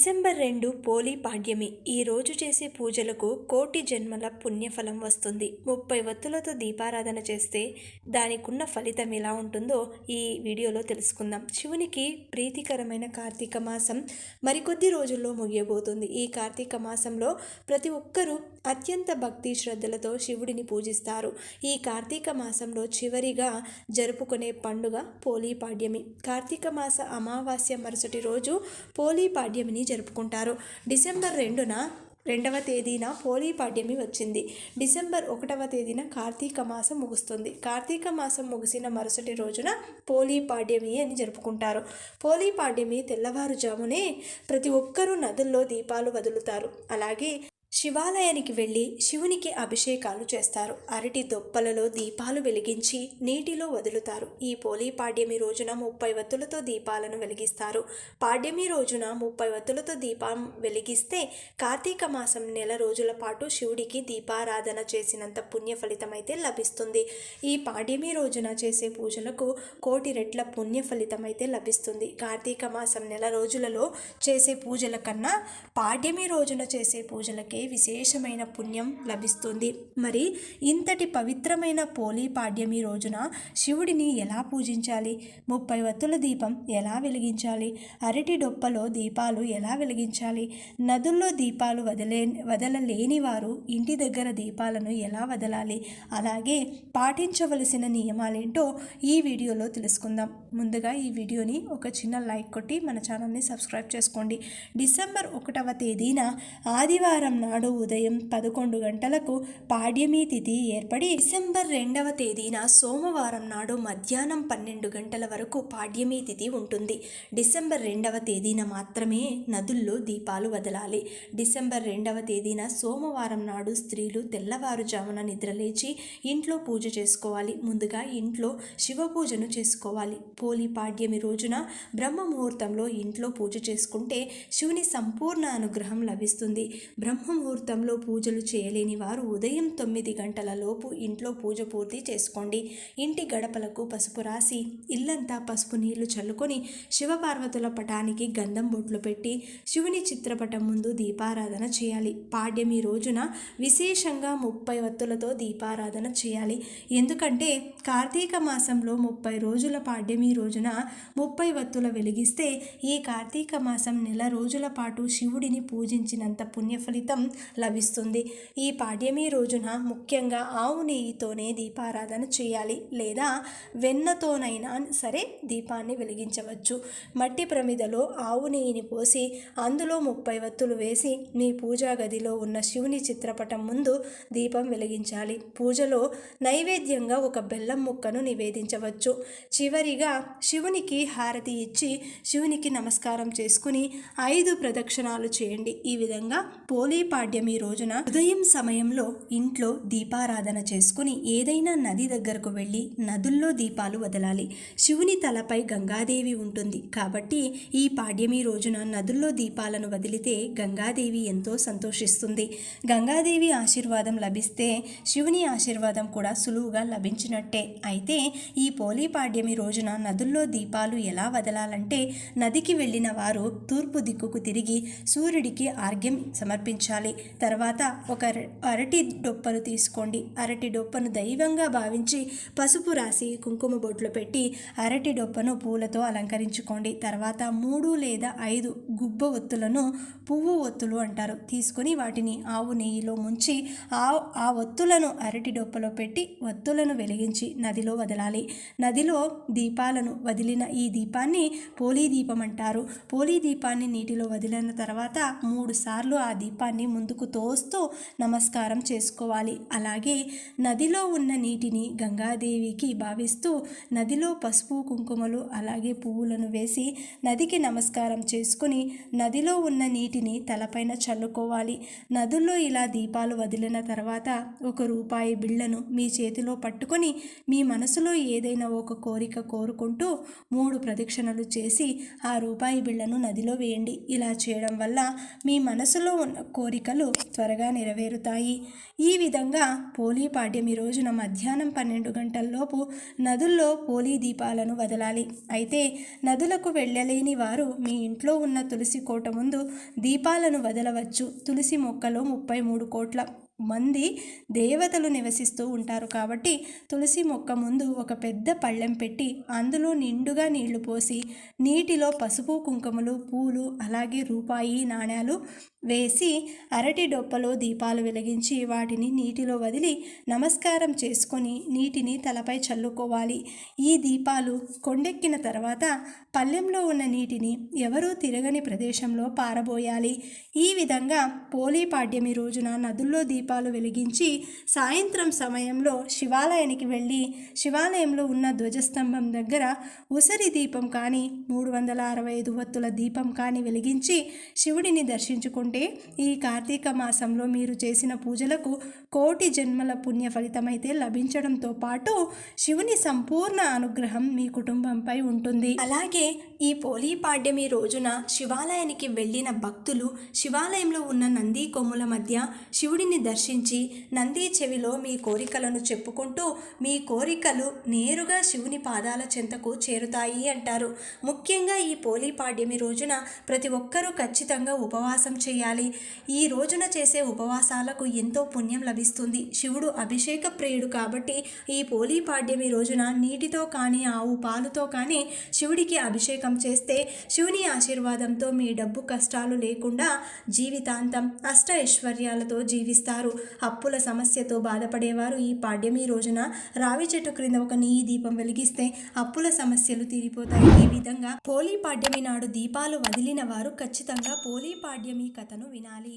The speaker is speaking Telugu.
డిసెంబర్ రెండు పోలీ పాడ్యమి. ఈ రోజు చేసే పూజలకు కోటి జన్మల పుణ్యఫలం వస్తుంది. ముప్పై వత్తులతో దీపారాధన చేస్తే దానికున్న ఫలితం ఎలా ఉంటుందో ఈ వీడియోలో తెలుసుకుందాం. శివునికి ప్రీతికరమైన కార్తీక మాసం మరికొద్ది రోజుల్లో ముగియబోతుంది. ఈ కార్తీక మాసంలో ప్రతి ఒక్కరూ అత్యంత భక్తి శ్రద్ధలతో శివుడిని పూజిస్తారు. ఈ కార్తీక మాసంలో చివరిగా జరుపుకునే పండుగ పోలీ పాడ్యమి. కార్తీక మాస అమావాస్య మరుసటి రోజు పోలీ పాడ్యమిని జరుపుకుంటారు. డిసెంబర్ రెండున రెండవ తేదీన పోలీ పాడ్యమి వచ్చింది. డిసెంబర్ ఒకటవ తేదీన కార్తీక మాసం ముగుస్తుంది. కార్తీక మాసం ముగిసిన మరుసటి రోజున పోలీ పాడ్యమి అని జరుపుకుంటారు. పోలీ పాడ్యమి తెల్లవారుజామునే ప్రతి ఒక్కరూ నదుల్లో దీపాలు వదులుతారు. అలాగే శివాలయానికి వెళ్ళి శివునికి అభిషేకాలు చేస్తారు. అరటి దొప్పలలో దీపాలు వెలిగించి నీటిలో వదులుతారు. ఈ పోలీ పాడ్యమి రోజున ముప్పై వత్తులతో దీపాలను వెలిగిస్తారు. పాడ్యమి రోజున ముప్పై వత్తులతో దీపం వెలిగిస్తే కార్తీక మాసం నెల రోజుల పాటు శివుడికి దీపారాధన చేసినంత పుణ్య ఫలితం అయితే లభిస్తుంది. ఈ పాడ్యమి రోజున చేసే పూజలకు కోటి రెట్ల పుణ్య ఫలితం అయితే లభిస్తుంది. కార్తీక మాసం నెల రోజులలో చేసే పూజల కన్నా పాడ్యమి రోజున చేసే పూజలకి విశేషమైన పుణ్యం లభిస్తుంది. మరి ఇంతటి పవిత్రమైన పోలీ పాడ్యమి రోజున శివుడిని ఎలా పూజించాలి? ముప్పై వత్తుల దీపం ఎలా వెలిగించాలి? అరటి డొప్పలో దీపాలు ఎలా వెలిగించాలి? నదుల్లో దీపాలు వదిలే వదలలేని వారు ఇంటి దగ్గర దీపాలను ఎలా వదలాలి? అలాగే పాటించవలసిన నియమాలేంటో ఈ వీడియోలో తెలుసుకుందాం. ముందుగా ఈ వీడియోని ఒక చిన్న లైక్ కొట్టి మన ఛానల్ని సబ్స్క్రైబ్ చేసుకోండి. డిసెంబర్ ఒకటవ తేదీన ఆదివారం నాడు ఉదయం పదకొండు గంటలకు పాడ్యమి తిథి ఏర్పడి డిసెంబర్ రెండవ తేదీన సోమవారం నాడు మధ్యాహ్నం పన్నెండు గంటల వరకు పాడ్యమి తిథి ఉంటుంది. డిసెంబర్ రెండవ తేదీన మాత్రమే నదుల్లో దీపాలు వదలాలి. డిసెంబర్ రెండవ తేదీన సోమవారం నాడు స్త్రీలు తెల్లవారుజామున నిద్రలేచి ఇంట్లో పూజ చేసుకోవాలి. ముందుగా ఇంట్లో శివ పూజను చేసుకోవాలి. పోలి పాడ్యమి రోజున బ్రహ్మ ముహూర్తంలో ఇంట్లో పూజ చేసుకుంటే శివుని సంపూర్ణ అనుగ్రహం లభిస్తుంది. బ్రహ్మ ముహూర్తంలో పూజలు చేయలేని వారు ఉదయం తొమ్మిది గంటల లోపు ఇంట్లో పూజ పూర్తి చేసుకోండి. ఇంటి గడపలకు పసుపు రాసి ఇల్లంతా పసుపు నీళ్ళు చల్లుకొని శివపార్వతుల పటానికి గంధం బొట్లు పెట్టి శివుని చిత్రపటం ముందు దీపారాధన చేయాలి. పాడ్యమి రోజున విశేషంగా ముప్పై వత్తులతో దీపారాధన చేయాలి. ఎందుకంటే కార్తీక మాసంలో ముప్పై రోజుల పాడ్యమి రోజున ముప్పై వత్తుల వెలిగిస్తే ఈ కార్తీక మాసం నెల రోజుల పాటు శివుడిని పూజించినంత పుణ్యఫలితం లభిస్తుంది. ఈ పాడ్యమి రోజున ముఖ్యంగా ఆవు నెయ్యితోనే దీపారాధన చేయాలి లేదా వెన్నతోనైనా సరే దీపాన్ని వెలిగించవచ్చు. మట్టి ప్రమిదలో ఆవు నెయ్యిని పోసి అందులో ముప్పై వత్తులు వేసి మీ పూజా గదిలో ఉన్న శివుని చిత్రపటం ముందు దీపం వెలిగించాలి. పూజలో నైవేద్యంగా ఒక బెల్లం ముక్కను నివేదించవచ్చు. చివరిగా శివునికి హారతి ఇచ్చి శివునికి నమస్కారం చేసుకుని ఐదు ప్రదక్షిణాలు చేయండి. ఈ విధంగా పోలీ పాడ్యమి రోజున ఉదయం సమయంలో ఇంట్లో దీపారాధన చేసుకుని ఏదైనా నది దగ్గరకు వెళ్ళి నదుల్లో దీపాలు వదలాలి. శివుని తలపై గంగాదేవి ఉంటుంది. కాబట్టి ఈ పాడ్యమి రోజున నదుల్లో దీపాలను వదిలితే గంగాదేవి ఎంతో సంతోషిస్తుంది. గంగాదేవి ఆశీర్వాదం లభిస్తే శివుని ఆశీర్వాదం కూడా సులువుగా లభించినట్టే. అయితే ఈ పోలీ పాడ్యమి రోజున నదుల్లో దీపాలు ఎలా వదలాలంటే నదికి వెళ్ళిన వారు తూర్పు దిక్కుకు తిరిగి సూర్యుడికి ఆర్ఘ్యం సమర్పించాలి. తర్వాత ఒక అరటి డొప్పను తీసుకోండి. అరటి డొప్పను దైవంగా భావించి పసుపు రాసి కుంకుమ బొట్లు పెట్టి అరటి డొప్పను పూలతో అలంకరించుకోండి. తర్వాత మూడు లేదా ఐదు గుబ్బ ఒత్తులను పువ్వు ఒత్తులు అంటారు. తీసుకొని వాటిని ఆవు నెయ్యిలో ముంచి ఆ ఆ ఒత్తులను అరటి డొప్పలో పెట్టి ఒత్తులను వెలిగించి నదిలో వదలాలి. నదిలో దీపాలను వదిలిన ఈ దీపాన్ని పోలీ దీపం అంటారు. పోలీ దీపాన్ని నీటిలో వదిలిన తర్వాత మూడు సార్లు ఆ దీపాన్ని ముందుకు తోస్తూ నమస్కారం చేసుకోవాలి. అలాగే నదిలో ఉన్న నీటిని గంగాదేవికి భావిస్తూ నదిలో పసుపు కుంకుమలు అలాగే పువ్వులను వేసి నదికి నమస్కారం చేసుకుని నదిలో ఉన్న నీటిని తలపైన చల్లుకోవాలి. నదుల్లో ఇలా దీపాలు వదిలిన తర్వాత ఒక రూపాయి బిళ్ళను మీ చేతిలో పట్టుకొని మీ మనసులో ఏదైనా ఒక కోరిక కోరుకుంటూ మూడు ప్రదక్షిణలు చేసి ఆ రూపాయి బిళ్ళను నదిలో వేయండి. ఇలా చేయడం వల్ల మీ మనసులో ఉన్న కోరిక కోరికలు త్వరగా నెరవేరుతాయి. ఈ విధంగా పోలీ పాడ్యమి రోజున మధ్యాహ్నం పన్నెండు గంటల్లోపు నదుల్లో పోలీ దీపాలను వదలాలి. అయితే నదులకు వెళ్ళలేని వారు మీ ఇంట్లో ఉన్న తులసి కోట ముందు దీపాలను వదలవచ్చు. తులసి మొక్కలో ముప్పై మూడు కోట్ల మంది దేవతలు నివసిస్తూ ఉంటారు కాబట్టి తులసి మొక్క ముందు ఒక పెద్ద పళ్ళెం పెట్టి అందులో నిండుగా నీళ్ళు పోసి నీటిలో పసుపు కుంకుమలు పూలు అలాగే రూపాయి నాణ్యాలు వేసి అరటి డొప్పలో దీపాలు వెలిగించి వాటిని నీటిలో వదిలి నమస్కారం చేసుకొని నీటిని తలపై చల్లుకోవాలి. ఈ దీపాలు కొండెక్కిన తర్వాత పల్లెంలో ఉన్న నీటిని ఎవరూ తిరగని ప్రదేశంలో పారబోయాలి. ఈ విధంగా పోలీ పాడ్యమి రోజున నదుల్లో దీప దీపాలు వెలిగించి సాయంత్రం సమయంలో శివాలయానికి వెళ్ళి శివాలయంలో ఉన్న ధ్వజస్తంభం దగ్గర ఉసిరి దీపం కానీ మూడు వందల అరవై ఐదు వత్తుల దీపం కానీ వెలిగించి శివుడిని దర్శించుకుంటే ఈ కార్తీక మాసంలో మీరు చేసిన పూజలకు కోటి జన్మల పుణ్య ఫలితమైతే లభించడంతో పాటు శివుని సంపూర్ణ అనుగ్రహం మీ కుటుంబంపై ఉంటుంది. అలాగే ఈ పోలీ పాడ్యమి రోజున శివాలయానికి వెళ్ళిన భక్తులు శివాలయంలో ఉన్న నంది కొమ్ముల మధ్య శివుడిని దర్శించి నంది చెవిలో మీ కోరికలను చెప్పుకుంటూ మీ కోరికలు నేరుగా శివుని పాదాల చెంతకు చేరుతాయి అంటారు. ముఖ్యంగా ఈ పోలీ పాడ్యమి రోజున ప్రతి ఒక్కరూ ఖచ్చితంగా ఉపవాసం చేయాలి. ఈ రోజున చేసే ఉపవాసాలకు ఎంతో పుణ్యం లభిస్తుంది. శివుడు అభిషేక ప్రియుడు కాబట్టి ఈ పోలీ పాడ్యమి రోజున నీటితో కానీ ఆవు పాలుతో కానీ శివుడికి అభిషేకం చేస్తే శివుని ఆశీర్వాదంతో మీ డబ్బు కష్టాలు లేకుండా జీవితాంతం అష్ట ఐశ్వర్యాలతో జీవిస్తారు. అప్పుల సమస్యతో బాధపడేవారు. ఈ పాడ్యమి రోజున రావి చెట్టు క్రింద ఒక నెయ్యి దీపం వెలిగిస్తే అప్పుల సమస్యలు తీరిపోతాయి. ఈ విధంగా పోలీ పాడ్యమి నాడు దీపాలు వదిలిన వారు ఖచ్చితంగా పోలీ పాడ్యమి కథను వినాలి.